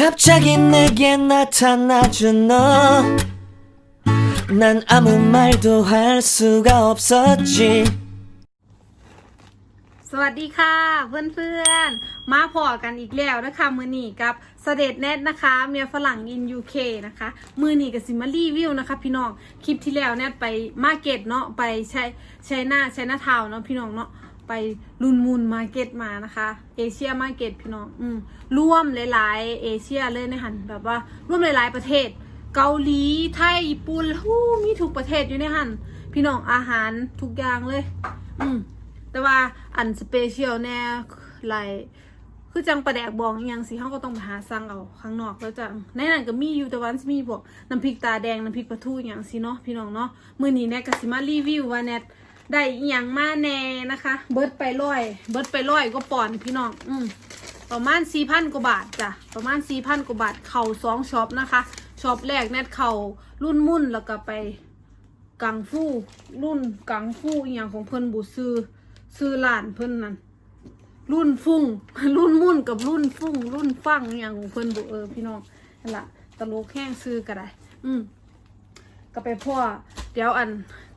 갑자기 내게 나타나준 너. 난 아무 말도 할 수가 없었지. สวัสดีค่ะเพื่อนๆ มาพอกันอีกแล้วนะคะ มือหนีกับเสด็จแนทนะคะ เมียฝรั่งอินยูเคนะคะ มือหนีกับซิมารีวิวนะคะ พี่น้องคลิปที่แล้วแนทไปมาร์เก็ตเนาะไปใช้ใช้หน้าใช้หน้าเทาวน์เนาะพี่น้องเนาะ ไปลุนมูนมาเก็ตมานะคะเอเชียมาเก็ตพี่น้องอืมร่วมหลายๆเอเชียเลยในหันแบบว่าร่วมหลายๆประเทศ เกาหลีไทยญี่ปุ่นฮู้มีทุกประเทศอยู่ในหันพี่น้องอาหารทุกอย่างเลย อืมแต่ว่าอันสเปเชียลแน่ไรคือจังประแดกบองอหยังสิเขาก็ต้องไปหาสั่งเอาข้างนอกแล้วจังในนั้นก็มีอยู่แต่วันสิมีพวกน้ำพริกตาแดงน้ำพริกปลาทูอย่างสิเนาะพี่น้องเนาะมื้อนี้แนทก็สิมารีวิวว่าแนท ได้อหยังมาแน่นะคะ เบิดไปร้อย เบิดไปร้อยก็ปอนพี่น้อง อืมประมาณ4,000กว่าบาทจ้ะ ประมาณ4,000กว่าบาท เข้าสองช็อปนะคะช็อปแรกแนทเข้ารุ่นมุ่นแล้วก็ไปกังฟูรุ่นกังฟูอย่างของเพิ่นบูซื้อซื้อหลานเพิ่นนั่นรุ่นฟุ้งรุ่นมุ่นกับรุ่นฟุ้งรุ่นฟังอย่างของเพิ่นบูเออพี่น้องนั่นละตลกแห้งซื้อก็ได้ อืมก็ไปพ่อเดี๋ยวอัน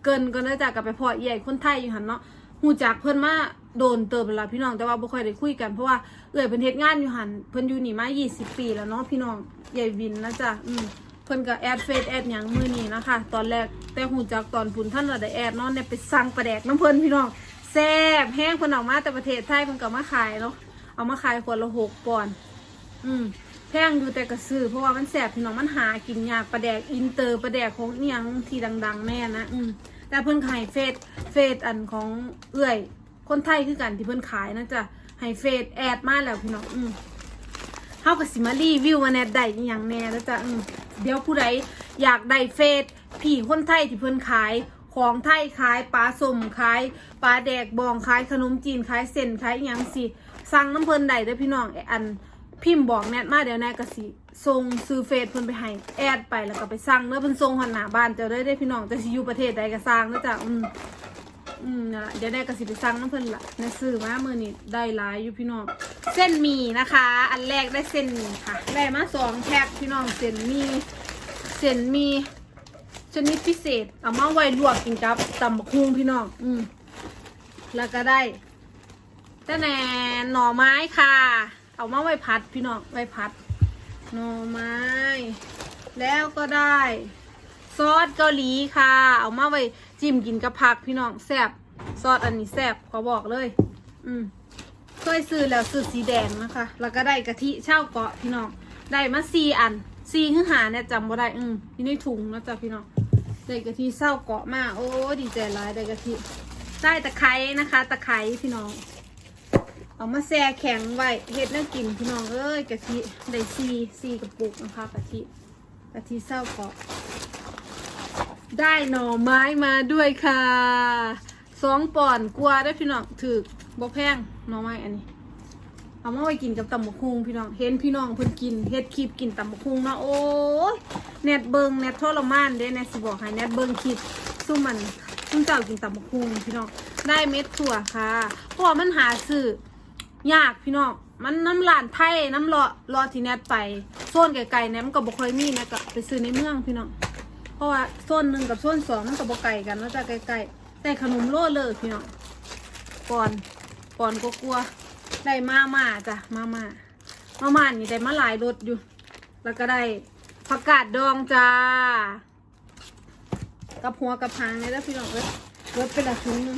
เกินก็น่าจะกับไปพอใหญ่คนไทยอยู่หันเนาะหูจักเพิ่นมาโดนเติบเวลาพี่น้องแต่ว่าบ่ค่อยได้คุยกันเพราะว่าเอ่ยเพิ่นเฮ็ดงานอยู่หันเพิ่นอยู่นี่มา20 ปีแล้วเนาะพี่น้องใหญ่วินนะจ๊ะอืมเพิ่นก็แอดเฟซแอดหยังมือนี้นะคะตอนแรกแต่หูจักตอนพุ่นท่านเราได้แอดเนาะเนี่ยไปสั่งปลาแดกน้ำเพิ่นพี่น้องแซ่บแห้งเพิ่นออกมาแต่ประเทศไทยเพิ่นก็มาขายเนาะเอามาขายคนละหกปอนด์อืมแพงอยู่แต่กระซื้อเพราะว่ามันแซ่บพี่น้องมันหากินยากปลาแดกอินเตอร์ปลาแดกของอิหยังที่ดัง ๆ แม่นะ อืม แต่เพิ่นขายเฟซเฟซอันของเอื้อย คนไทยคือกันที่เพิ่นขายนะจ๊ะให้เฟซแอดมาแล้วพี่น้องอืมเฮากับสิมารีวิวว่าแนทได้อหย่างแน่แล้วจ้ะอืมเดี๋ยวผู้ใดอยากได้เฟซผีคนไทยที่เพิ่นขายของไทยขายปลาสมขายปลาแดกบองขายขนมจีนขายเส้นขายอหยังสิสั่งน้ำเพิ่นได้เด้อพี่น้องไอ้อัน พิมพ์บอกแนทมาเดี๋ยวแนทก็สิส่งซื้อเฟซเพิ่นไปให้แอดไปแล้วก็ไปสั่งเด้อเพิ่นส่งหันหน้าบ้านเจ้าได้ได้พี่น้องแต่สิอยู่ประเทศใดก็สั่งเด้อจ้ะอืมอืมนั่นล่ะเดี๋ยวได้กระสิไปสั่งน้ำเพิ่นละในซื้อมาเมื่อนี้ได้หลายอยู่พี่น้องเส้นหมี่นะคะ อันแรกได้เส้นหมี่ค่ะได้มาสองแพ็คพี่น้องเส้นหมี่เส้นหมี่ชนิดพิเศษเอามาไว้ลวกกินกับตำบักฮุงพี่น้องอืมแล้วก็ได้แต่แหนหน่อไม้ค่ะ เอามาไว้พัดพี่น้องไว้พัดหน่อไม้ แล้วก็ได้ ซอสเกาหลีค่ะ เอามาไว้จิ้มกินกับผักพี่น้องแซ่บซอสอันนี้แซ่บขอบอกเลย อืมเคยซื้อแล้วซื้อสีแดงนะคะ แล้วก็ได้กะทิเช่าเกาะพี่น้อง ได้มาสี่อันสี่ขึ้นหาเนี่ยจำบ่ได้ อืมอยู่ในถุงนะจ๊ะพี่น้องได้กะทิเศร้าเกาะมาโอ้ดีใจร้ายได้กะทิได้ตะไคร้นะคะ ตะไคร้พี่น้อง เอามาแช่แข็งไว้เฮ็ดน่ากินพี่น้องเอ้ยกะทิได้ซีซีกระปุกนะคะกะทิกะทิเศร้าเกาะได้หน่อไม้มาด้วยค่ะสองปอนกลัวได้พี่น้องถือบ่แพงหน่อไม้อันนี้ เอามาไว้กินกับตำบักฮุงพี่น้องเห็นพี่น้องเพิ่นกินเฮ็ดคลิปกินตำบักฮุงเนาะโอ้ยแนทเบิงแนททรมานเด้แนทสิบอกให้แนทเบิงคลิปสู้มันซุ่มเจ้ากินตำบักฮุงพี่น้องได้เม็ดถั่วค่ะเพราะว่ามันหาซื้อ ยากพี่น้องมันน้ำลานไทยน้ำรอรอที่แนทไปโซนไกลๆแนทมันก็บ่ค่อยมีนทก็ไปซื้อในเมืองพี่น้องเพราะว่าโซนหนึ่งกับโซนสองมันก็บ่ไกลกันว่าจะใกลๆแต่ขนมโลเลยพี่น้องปอนปอนก็กลัวๆได้มาม่าจ้ะมาม่ามาม่านี่ได้มาหลายรสอยู่ แล้วก็ได้ผักกาดดองจ้ากับหัวกับหางเลยแล้วพี่น้องเอ้ยรสเป็นละชุดนึง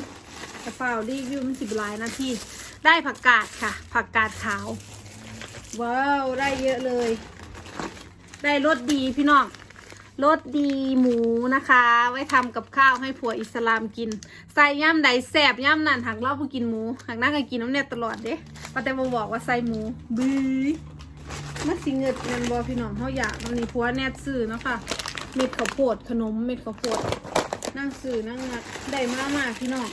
กระเป๋ารีวิวมันสิบหลายนาที ได้ผักกาดค่ะ ผักกาดขาว ว้าว ได้เยอะเลย ได้รสดีพี่น้องรสดีหมูนะคะ ไว้ทำกับข้าวให้ผัวอิสลามกิน ใส่ย่ำใดแสบย่ำนั่นหักเล่าผู้กินหมูหักนั่งก็กินน้ำเนี่ยตลอดเด้ป้าแต่มาบอกว่าใส่หมูบื้อมันสิเงิดเงินบอพี่น้องเขาอยากมันนี่ผัวแนทซื้อเนาะค่ะเม็ดข้าวโพดขนมเม็ดข้าวโพดนั่งซื้อนั่งงัดได้มาม่าพี่น้อง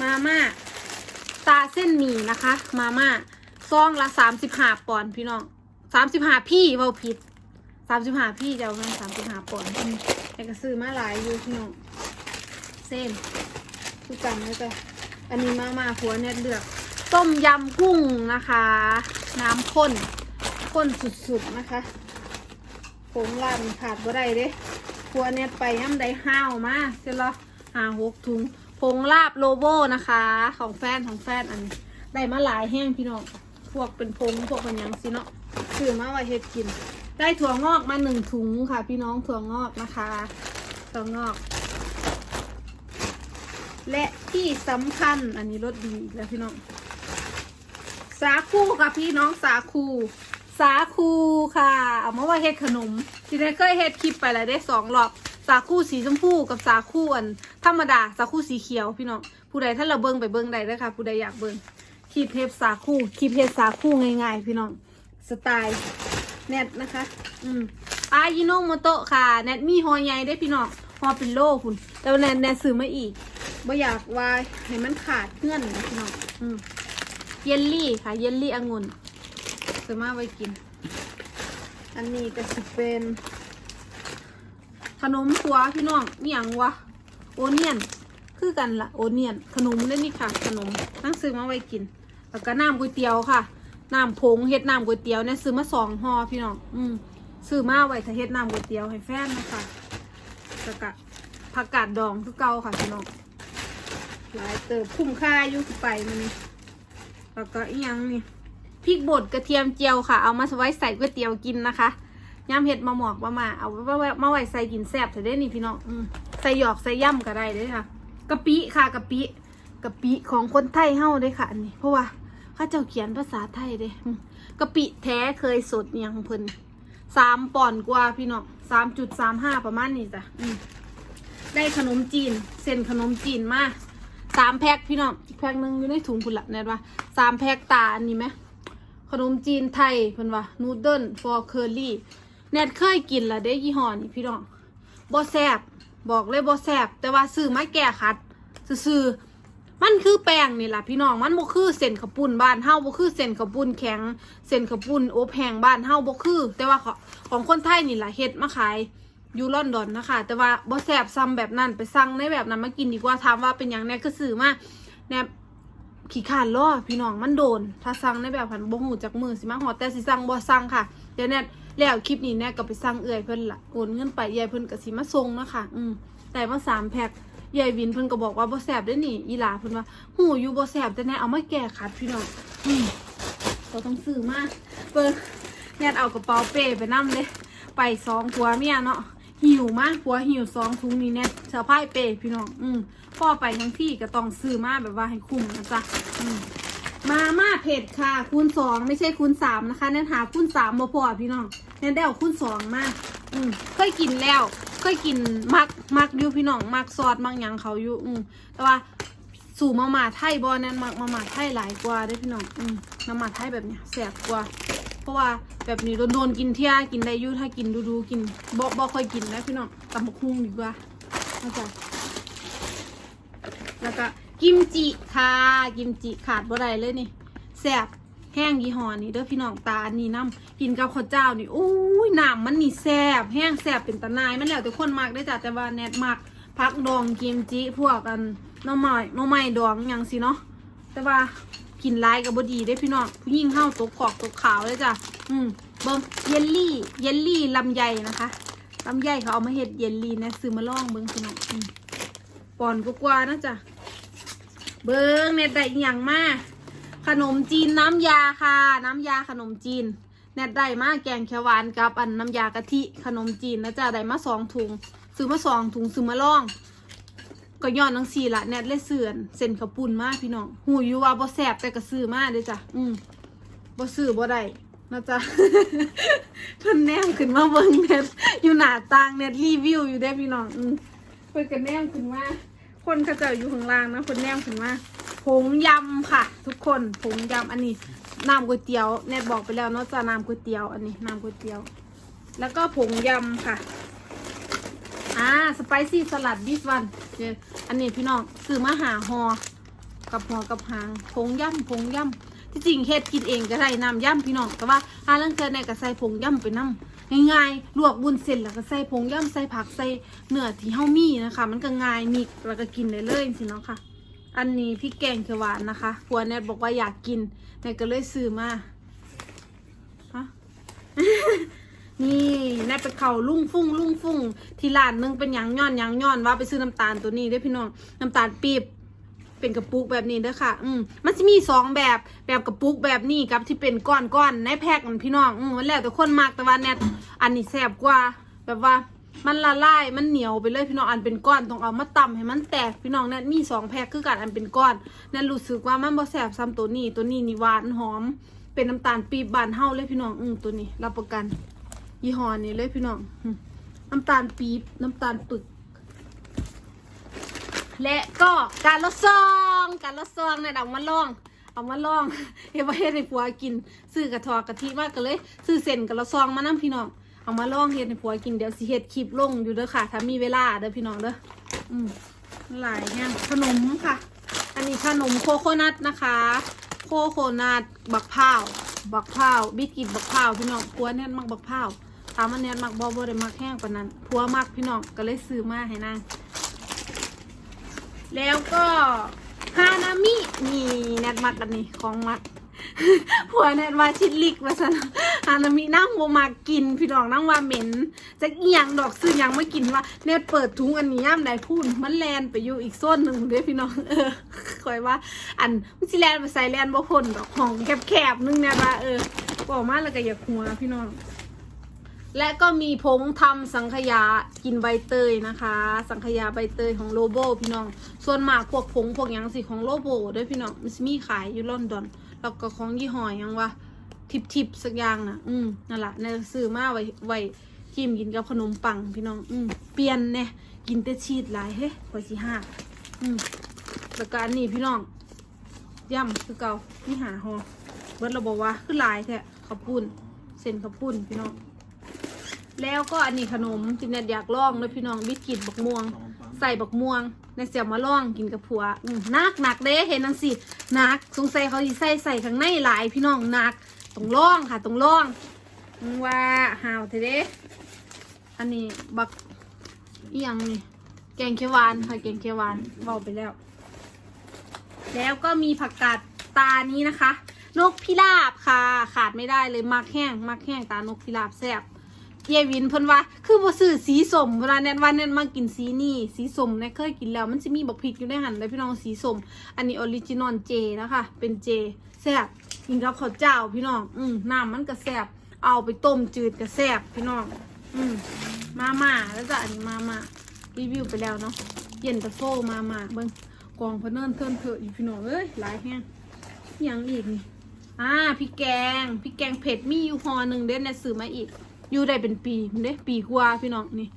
มาม่า ตาเส้นหมี่นะคะ มาม่าซองละสามสิบห้าปอนด์พี่น้องสามสิบห้าพี่เบาผิดสามสิบห้าพี่จะเอาเงินสามสิบห้าปอนด์แต่ก็ซื้อมาหลายอยู่พี่น้องเส้นทุกกันเลยจ้ะอันนี้มามาหัวเน็ตเลือก ต้มยำกุ้งนะคะ น้ำข้นข้นสุดๆนะคะผงลาบนี่ขาดบ่ได้เด้ครัวเนี่ยไปย่ำได้ห้าวมาเสร็จแล้วหาหกถุง ผงลาบโลโบนะคะ ของแฟนของแฟนอันนี้ได้มาหลายแห้งพี่น้องพวกเป็นผงพวกเป็นยังสิเนาะซื้อมาไว้เฮ็ดกิน ได้ถั่วงอกมาหนึ่งถุงค่ะ พี่น้องถั่วงอกนะคะถั่วงอก และที่สำคัญอันนี้รสดีอีกแล้วพี่น้อง สาคูค่ะพี่น้องสาคูสาคูค่ะ เอามาไว้เฮ็ดขนมทีนี้เคยเฮ็ดคลิปไปแล้วได้สองรอบ สาคูสีชมพูกับสาคูอันธรรมดาสาคูสีเขียวพี่น้องผู้ใดถ้าเราเบิ่งไปเบิ่งได้เลยค่ะผู้ใดอยากเบิ่งคลิปเฮ็ดสาคูคลิปเฮ็ดสาคูง่ายๆ พี่น้องสไตล์แนทนะคะ อืมอายิโนโมโตะค่ะแนทมีหอใหญ่ได้พี่น้องหอเป็นโลคุณแต่ว่าแนทแนทซื้อมาอีกบ่อยากว่าให้มันขาดเพื่อนนะพี่น้องอืมเยลลี่ค่ะ เยลลี่องุ่นซื้อมาไว้กิน อันนี้ก็สิเป็น ขนมขัวพี่น้องนี่อย่างวะโอเนียนคือกันละโอเนียนขนมเล่นนี่ค่ะ ขนมนั่งซื้อมาไว้กิน แล้วก็น้ำก๋วยเตี๋ยวค่ะน้ำผงเฮ็ดน้ำก๋วยเตี๋ยวเนี่ยซื้อมาสองห่อพี่น้องอืมซื้อมาไว้ถ้าเฮ็ดน้ำก๋วยเตี๋ยวให้แฟนนะคะแล้วก็ผักกาดดองทุกเก่าค่ะพี่น้องหลายเติบคุ้มค่าอยู่ไปมันนี่แล้วก็อีกอยังนี่พริกบดกระเทียมเจียวค่ะ เอามาไว้ใส่ก๋วยเตี๋ยวกินนะคะ ยำเห็ดมาหมอกมามาเอาไว้ไว้มาไว้ใส่กินแซ่บเถอะเด้นี่พี่น้องอืมใส่หยอกใส่ย่ำก็ได้เด้ค่ะกะปิค่ะกะปิกะปิของคนไทยเฮาเด้ค่ะอันนี้ เพราะว่าข้าเจ้าเขียนภาษาไทยเด้กะปิแท้เคยสดเนี่ยของเพิ่นสามปอนด์กว่าพี่น้องสามจุดสามห้าประมาณนี้จ้ะได้ขนมจีน เส้นขนมจีนมาสามแพ็คพี่น้องอีกแพ็คหนึ่งอยู่ในถุงพุ่นละแน่ว่าสามแพ็คตาอันนี้ไหมขนมจีนไทยเพิ่นว่านูเดิลฟอร์เคอรี่ แนทเคยกินละเด้ยี่ห้อนี้พี่น้องบ่แซบบอกเลยบ่แซบแต่ว่าซื้อมาแก้ขัดซื่อมันคือแป้งนี่แหละพี่น้องมันบ่คือเส้นข้าวปุ้นบ้านเฮาบ่คือเส้นข้าวปุ้นแข็งเส้นข้าวปุ้นอบแห้งบ้านเฮาบ่คือ แต่ว่าของคนไทยนี่แหละเฮ็ดมาขายอยู่ลอนดอนนะคะ แต่ว่าบ่แสบซ้ำแบบนั้นไปสั่งในแบบนั้นมากินดีกว่าถามว่าเป็นอย่างแน่ก็ซื้อมาแนบขี้ขานล้อพี่น้องมันโดน ถ้าสั่งในแบบผันบ่หูจากมือสิมาหอแต่สิสั่งบ่สั่งค่ะเดี๋ยวแน่ แล้วคลิปนี้แน่ก็ไปสั่งเอื่อยเพิ่นละโอนเงินไปยายเพิ่นก็สิมาส่งนะคะอืมแต่มาสามแพ็คยายวินเพิ่นก็บอกว่าบ่แสบได้นี่อีหลาเพิ่นว่าหูอยู่บ่แสบแต่แน่เอามาแก้ขัดพี่น้องอืมก็ต้องซื้อมาเปิดแน่เอากระเป๋าเป้ไปนํเลย ไปสองผัวเมียเนาะหิวมากผัวหิวสองถุงนี้เนี่ยเสะพาเปย์พี่น้อง อืมพ่อไปทั้งที่ก็ต้องซื้อมาแบบว่าให้คุ้มนะจ๊ะอืม มาม่าเผ็ดค่ะ คูณสองไม่ใช่คูณสามนะคะเน้นหาคูณสามบ่พอพี่น้องเน้นได้เอาคูณสองมาอืมเคยกินแล้วเคยกินมักมักอยู่พี่น้องมักซอสมักหยังเขาอยู่อืมแต่ว่าสู่มาม่าไทยบอนั่นมักมาม่าไทยหลายกว่าได้พี่น้องอืมมาม่าไทยแบบเนี้ยแซ่บกว่า เพราะว่าแบบนี้โดนๆกินเที่ยกินได้อยุ่ถ้ากินดูๆกินบ่บ่ค่อยกินนะพี่น้องตำบักหุ่งดีกว่าเข้าใจแล้วก็ กิมจิค่ะกิมจิขาดบ่ได้เลยนี่แซ่บแห้งยี่ห้อนี้เด้อพี่น้องตาอันนี้น้ำกินกับข้าวเจ้านี่โอ้ยน้ำมันนี่แซ่บแห้งแซ่บเป็นตะนายมันแล้วแต่คนมักได้จ้ะแต่ว่าแนทมักพักดองกิมจิพวกกันน้องใหม่น้องใหม่ดองหยังสิเนาะแต่ว่ากินร้ายกับบดีได้พี่น้องผู้หญิงเข้าตกขอกตกขาวเลยจ้ะอืมเบิ้งเยลลี่ เยลลี่ลำไยนะคะลำไยเขาเอามาเห็ดเยลลี่นะซื้อมาลองเบิ้งพี่น้องอืมปอนกว่าๆนะจ๊ะ เบิ้งเน็ตได้อหย่างมากขนมจีนน้ำยาค่ะ น้ำยาขนมจีนเน็ตได้มากแกงเขียวหวานกับอันน้ำยากะทิขนมจีนนะจ๊ะได้มาสองถุงซื้อมาสองถุงซื้อมาล่อง ก็ย้อนทั้งสี่ละแนทเลยเสื่อนเส้นขปุ้นมากพี่น้องหูยูว่าบ่แสบแต่ก็ซื้อมากเด้อจ้ะอืมบ่ซื้อบ่ได้นะจ๊ะเพิ่นแนมขึ้นมาเบิ่งแนทอยู่หน้าต่างแนทรีวิวอยู่ได้อพี่น้องอืมเพิ่นก็แนมขึ้นมา คนเขาเจ้าอยู่ข้างล่างนะคนแนมขึ้นมาผงยำค่ะ ทุกคนผงยำอันนี้น้ำก๋วยเตี๋ยวแนทบอกไปแล้วเนาะจะน้ำก๋วยเตี๋ยวอันนี้น้ำก๋วยเตี๋ยว แล้วก็ผงยำค่ะอ่าสไปซี่สลัดดิสวันเดี๋ยอันนี้พี่น้องซื้อมาหาหอกับหอกับหางผงยำผงยำ ที่จริงเฮ็ดกินเองก็ได้น้ำย่ำพี่น้องแต่ว่าถ้าเรื่องเกิดในก็ใส่ผงย่ำไปน้ำง่ายๆลวกบุญเสร็จแล้วก็ใส่ผงย่ำใส่ผักใส่เนื้อที่เฮามีนะคะ มันก็ง่ายมิกแล้วก็กินได้เลยสิเนาะค่ะ อันนี้พี่แกงเขียวหวานนะคะผัวเน็ตบอกว่าอยากกินเน็ตก็เลยซื้อมาฮะนี่แนทไปเขาลุ่งฟุ้งลุ่งฟุ้งที่ร้านหนึงเป็นหยังย้อนหยังย้อนว่าไปซื้อน้ำตาลตัวนี้เด้พี่น้องน้ำตาลปี๊บ เป็นกระปุกแบบนี้เด้อค่ะ อืมมันจะมีสองแบบ แบบกระปุกแบบนี้กับที่เป็นก้อนๆในแพ็คมันพี่น้อง อืมมันแล้วแต่คนมักแต่ว่าแนทอันนี้แซ่บกว่า แบบว่ามันละลาย มันเหนียวไปเลยพี่น้อง อันเป็นก้อนต้องเอามาตำให้มันแตกพี่น้องแนทมีสองแพ็คคือกันอันเป็นก้อนแนทรู้สึกว่ามันบ่แซ่บซ้ำตัวนี้ ตัวนี้นี่หวานหอม เป็นน้ำตาลปีบบานเฮาเลยพี่น้อง อืมตัวนี้รับประกัน ยี่ห้อนี้เลยพี่น้อง น้ำตาลปีบน้ำตาลปึก และก็การละซอง การละซองเนี่ยเอามาลอง เอามาลองเฮ็ดว่เฮ็ดให้ผัวกิน ซื้อกระทอกะทิมากก็เลย ซื้อเส้นกับละซองมานํพี่น้อง เอามาลองเฮ็ดให้ผัวกินเดี๋ยวสิเฮ็ดคลิปลงอยู่เด้อค่ะ ถ้ามีเวลาเด้อพี่น้องเด้อ อืมหลายอย่างขนมค่ะ อันนี้ขนมโคโคนัทนะคะ โคโคนัทบักพร้าว บักพร้าวบิสกิตบักพร้าวพี่น้องผัวเนี่ยมักบักพร้าวถามว่าเนี่ยมักบ่บ่ได้มักแห้งปานนั้นผัวมักพี่น้องก็เลยซื้อมาให้นาง แล้วก็ฮานามินี่แนทมักกันนี่ของมักผัวแนทว่าชิดลิกว่าสันฮานามินั่งโมมากิน พี่น้องนั่งว่าเหม็นจะเอียงดอกซื้อยังไม่กินว่าเนทเปิดถุงอันนี้ย่ำใดพูนมันแลนไปอยู่อีกโซนหนึ่งเด้อพี่น้องเออคอยว่า อันมันสิแลนไปใส่แลนบ่พ้นดอกของแคบๆนึงเนี่ยว่าเออบอกมาแล้วก็อย่าหัวพี่น้อง และก็มีผงทำสังขยากินใบเตยนะคะ สังขยาใบเตยของโลโบพี่น้อง ส่วนมากพวกผงพวกยังสิของโลโบด้วยพี่น้องมันสิมีขายอยู่ลอนดอนแล้วก็ของยี่ห้อยังว่าทิปทิปสักอย่างนะอืมนั่นแหละในซื้อมาไว้ไว้จิ้มกินกับขนมปังพี่น้อง อืมเปลี่ยนเนี่ยกินแต่ชีสหลายเฮ้ยกว่าสิห้าอืมแล้วก็อันนี้พี่น้องย่ำคือเก่านี่หาหอเบิร์ดเราบอกว่าคือลายแท้ข้าวปุ้นเส้นข้าวปุ้นพี่น้อง แล้วก็อันนี้ขนมจินเนตอยากลองเลยพี่น้องบิสกิตบักม่วง ใส่บักม่วงในเสียมาลองกินกับผัวอืมนักหนักเด้เห็นนังสิหนักสงสัยเขาสิใส่ใส่ข้างในหลายพี่น้องหนักต้องลองค่ะต้องลองว่าหาวเถอะเด้อันนี้บักอียังนี่แกงเขียวหวานค่ะแกงเขียวหวานเบาไปแล้ว แล้วก็มีผักกาดตานี้นะคะ นกพิราบค่ะ ขาดไม่ได้เลยมักแห้งมักแห้งตานกพิราบแซ่บ เยวินเพิ่นว่า คือบ่ซื้อสีส้มเวลาแนนว่าแนนมากินสีนี่สีส้มแนนเคยกินแล้ว มันจะมีบักพริกอยู่ในหันเลยพี่น้องสีส้มอันนี้ออริจินอลเจนะคะ เป็นเจแซ่บกินกับข้าวเจ้าพี่น้อง อืมน้ำมันก็แซ่บเอาไปต้มจืดก็แซ่บพี่น้อง อืมมาม่าแล้วจ้ะอันนี้มาม่ารีวิวไปแล้วเนาะเย็นตาโฟมาม่าเบิ่งกองพะเนินเทินเถอะอยู่พี่น้องเอ้ยหลายแฮงยังอีกนี่อ่าพริกแกงพริกแกงเผ็ดมีอยู่ห่อหนึ่งเด้ในซื้อมาอีก อยู่ได้เป็นปีมันเด้ปีกว่าพี่น้องนี่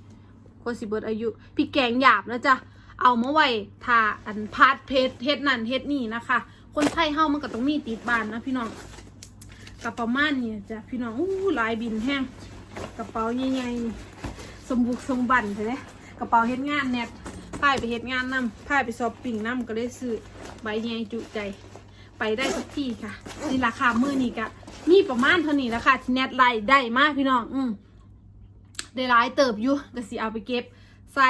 ก็สิเบิดอายุพริกแกงหยาบแล้วจ้ะเอามาไว้ทาอันพาดเพชรเฮ็ดนั่นเฮ็ดนี่นะคะ คนไทยเฮามันก็ต้องมีติดบานนะพี่น้องกระเป๋าม่านเนี่ยจ้ะพี่น้องอู้ลายบินแห้งกระเป๋าใหญ่ๆสมบุกสมบันใช่ไหมกระเป๋าเฮ็ดงานแนทพายไปเฮ็ดงานนํพายไปสอบปิ่งนํก็ได้ซื้อใบใหญ่จุใจ ไปได้สักที่ค่ะนี่ราคามือนี่กะ มีประมาณเท่านี้แล้วค่ะที่แนทไล่ได้มากพี่น้อง อืมได้หลายเติบอยู่ก็สิเอาไปเก็บ ใส่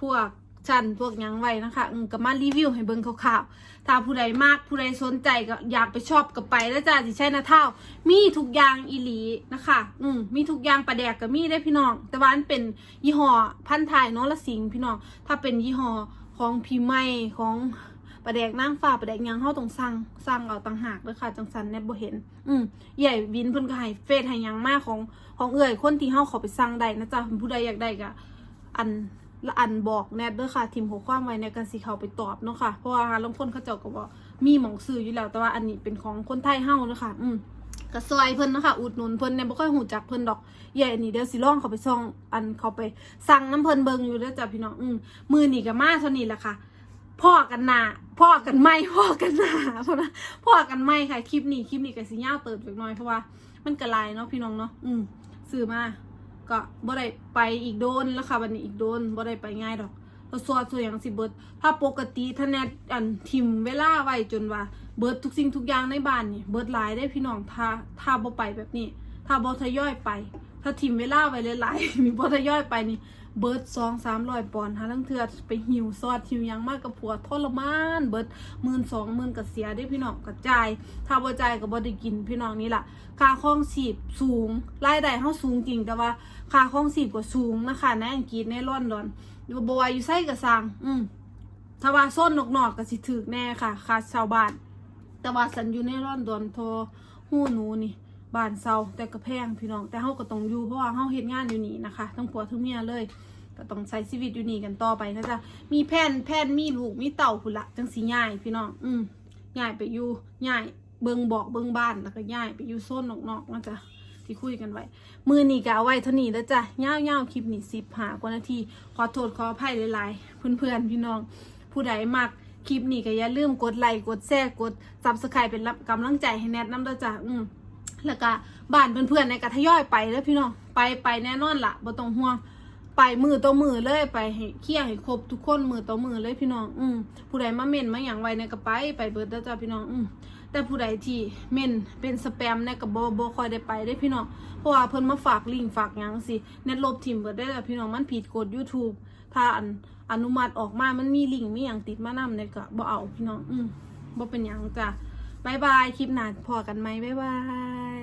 พวกชั้นพวกยังไว้นะคะ อืมก็มารีวิวให้เบิ่งคร่าวๆถ้าผู้ใดมากผู้ใดสนใจก็อยากไปชอบก็ไปแล้วจ้าสิใช่นะเท่า มีทุกอย่างอีหลีนะคะ อืมมีทุกอย่างประแดกก็มีได้พี่น้อง แต่ว่าอันเป็นยี่ห้อพันธุ์ไทยเนาะละสิงพี่น้อง ถ้าเป็นยี่ห้อของพีไม้ของ ประแดกนางฟ้าประแดกยังเฮาต้องสั่งสั่งเอาต่างหากเด้อค่ะจังสันแนบบ่เห็น อืมใหญ่วินเพิ่นก็ให้เฟซให้ยังมากของของเอื้อยคนที่เฮาเขอไปสั่งได้นะจ๊ะผู้ใดอยากได้ก็อันละอันบอกแนทด้อค่ะทีมหัวความไว้ในการสิเขาไปตอบเนาะค่ะเพราะว่าลางคนเขาเจ้าก็บ่มีหมองซื้ออยู่แล้วแต่ว่าอันนี้เป็นของคนไทยเฮาเนาะค่ะอืมก็ซอยเพิ่นนะค่ะอุดหนุนเพิ่นเนี่ยบ่ค่อยหูจักเพิ่นดอกใหญ่อันนี้เดี๋ยวสิลองเขาไปซ่องอันเขาไปสั่งน้ำเพิ่นเบิงอยู่เด้อจ้ะพี่น้องอืมมือนี่ก็มาเท่านี้แหละค่ะ พ่อกันหนาพ่อกันไม่พ่อกันหนาเพราะนะพ่อกันไม่ค่ะคลิปนี้คลิปนี้ก็สิยาเติบจักน่อยเพราะว่า มันกระลายเนาะพี่น้องเนาะอืมซื้อมาก็บ่ได้ไปอีกโดนแล้วค่ะวันนี้อีกโดนบ่ได้ไปง่ายดอกเราสวดส่วนอย่างสิเบิดถ้าปกติถ้าแนทอันทิมเวลาไว้จนว่า เบิดทุกสิ่งทุกอย่างในบ้านนี่เบิดหลายได้พี่น้องถ้าถ้าบ่ไปแบบนี้ ถ้าบ่ทยอยไป ถ้าทิมเวลาไว้หลายๆมีบ่ทยอยไปนี่ เบิร์ดสองสามร้อยปอนด์หาลังเทือไปหิวซอดหิวยังมากกับผัวทรมาน เบิร์ดหมื่นสองหมื่นกับเสียได้พี่น้องกระจาย ถ้าบ่จ่ายก็บ่ได้กินพี่น้องนี่แหละค่าครองชีพสูงรายได้เฮาสูงจริงแต่ว่าค่าครองชีพก็สูงนะคะในอังกฤษในลอนดอนอยู่บ่ว่าอยู่ไสก็สร้างอืมถ้าว่าโซนนอกๆก็สิถึกแน่ค่ะค่าชาวบ้าน แต่ว่าสันอยู่ในลอนดอนโทรหู้หนูนี่บ้านเซาแต่ก็แพงพี่น้องแต่เฮาก็ต้องอยู่เพราะว่าเฮาเฮ็ดงานอยู่นี่นะคะทั้งผัวทั้งเมียเลย ก็ต้องใช้ชีวิตอยู่นี่กันต่อไปนะจ๊ะมีแผ่นแผ่นมีลูกมีเต่าพุ่นละจังสิย้ายพี่น้องอืมย้ายไปอยู่ย้ายเบิงบอกเบิงบ้านแล้วก็ย้ายไปอยู่โซนนอกๆนะจ๊ะที่คุยกันไว้ มือนี่ก็เอาไว้เท่านี้แล้วจ้ะยาวๆคลิปนี้สิบหากว่านาทีขอโทษขออภัยหลายๆ เพื่อนๆพี่น้อง ผู้ใดมักคลิปนี้ก็อย่าลืมกดไลค์กดแชร์กดซับสไครป์เป็นกำลังใจให้แนทน้ำเด้อจ้ะอืมแล้วก็บ้านเพื่อนๆในกระทยอยไปแล้วพี่น้องไปไปแน่นอนละบ่ต้องห่วง ไปมือต่อมือเลยไปให้เคลียร์ให้ครบทุกคนมือต่อมือเลยพี่น้อง อืมผู้ใดมาเม่นมาอย่างไวในกระไปไปเบิดเด้อจ้าพี่น้อง อืมแต่ผู้ใดที่เม่นเป็นสแปมในกระโบโบคอยได้ไปได้พี่น้อง เพราะว่าเพิ่นมาฝากลิงก์ฝากหยังสิเน็ตลบทิมเบิดได้แล้วพี่น้องมันผิดกฎ YouTube ถ้าอันอนุมัติออกมา มันมีลิงก์มีหยังติดมานำเนี่ยก็บ่เอาพี่น้อง อืมบ่เป็นหยังจ้ะบายบายคลิปหน้าพอกันไหมบายบาย